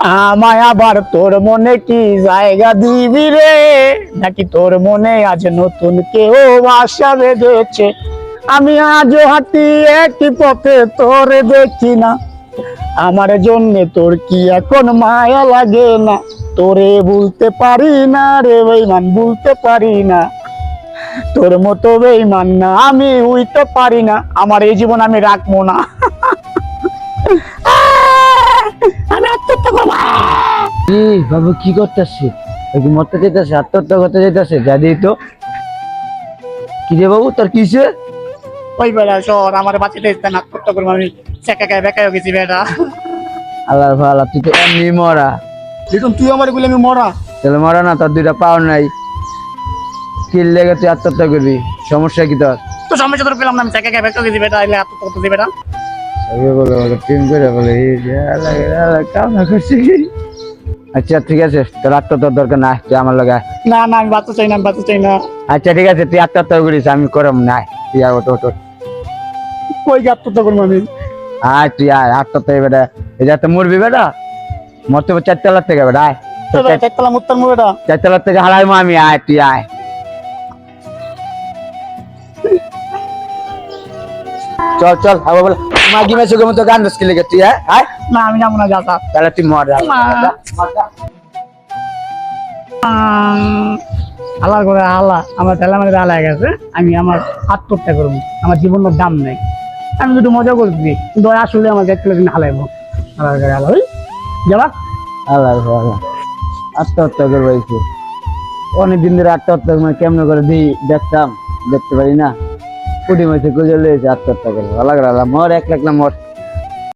আমায় আবার তোর মনে কি জায়গা দিবি রে? নাকি তোর মনে আজ নতুন কেউ আশা বেঁধেছে? আমি আজও হাঁটি একই পথে, তোরে দেখি না। আমার জন্য তোর কি এখন মায়া লাগে না? তোরে বলতে পারি না রে বেইমান বলতে পারি না। তোর মতো বেইমান না, আমি উইতে পারি না। আমার এই জীবন আমি রাখব না। কি বাবু কি করতেছে? কি মরতে যেতেছে আত্মহত্যা করতে যেতেছে যা দিই তো। কি রে বাবু তোর কিসে ওই বেড়া শহর আমার বাঁচিতে ইচ্ছে না আত্মহত্যা করব আমি। বেকায় গেছি বেটা আল্লাহ ভালো তুই তো এমনি মরা। লিটন তুই আমার বলে আমি মরা। তাহলে মরা না তোর দুইটা পাওয়ার নাই। কি লেগে তুই আত্মহত্যা করবি। সমস্যা কি তোর? তো সমস্যা তোর পেলাম না আমি চেকাকায় বেকায় গেছি বেটা এলে আত্মহত্যা বেটা সবে বলে বলে টিম করে বলে কামনা করছি। আচ্ছা ঠিক আছে। তোর আত্মহত্যার দরকার না তুই আমার লগে না না আমি বাচ্চা চাই না বাচ্চা চাই না। আচ্ছা ঠিক আছে তুই আত্মহত্যা করিস আমি করম না তুই আয় ওটো ওটো কই গাত আত্মহত্যা করব আমি? আয় তুই আয় আত্মহত্যা বেটা এই যাতে মরবি বেটা? মরতে চারতলার থেকে বেটা আয়। তো চারতলা মুত্তার মু বেটা। চারতলার থেকে হারাই আমি আয় তুই আয়। চল চল আবার বল। মাগি মেসে গো মতো গান দস্কি লেগে তুই আয় আয় না আমি যাব না যা যা। তাহলে তুই মর যা। আল্লাহ করে আল্লাহ আমার তেলা মানে আল্লাহ গেছে আমি আমার আত্মহত্যা করব। আমার জীবনের দাম নেই। আমি একটু মজা করছি কিন্তু আসলে আমার দেখতে দিন হালাইবো। আল্লাহ করে আল্লাহ যাবা আল্লাহ আল্লাহ। আত্মহত্যা করব অনেকদিন ধরে আত্মহত্যা মানে কেমন করে দিই দেখতাম দেখতে পারি না। কুটি মাসে গুজল লেগেছে আত্মহত্যা করে ভালো লাগল মর এক লাখ না মর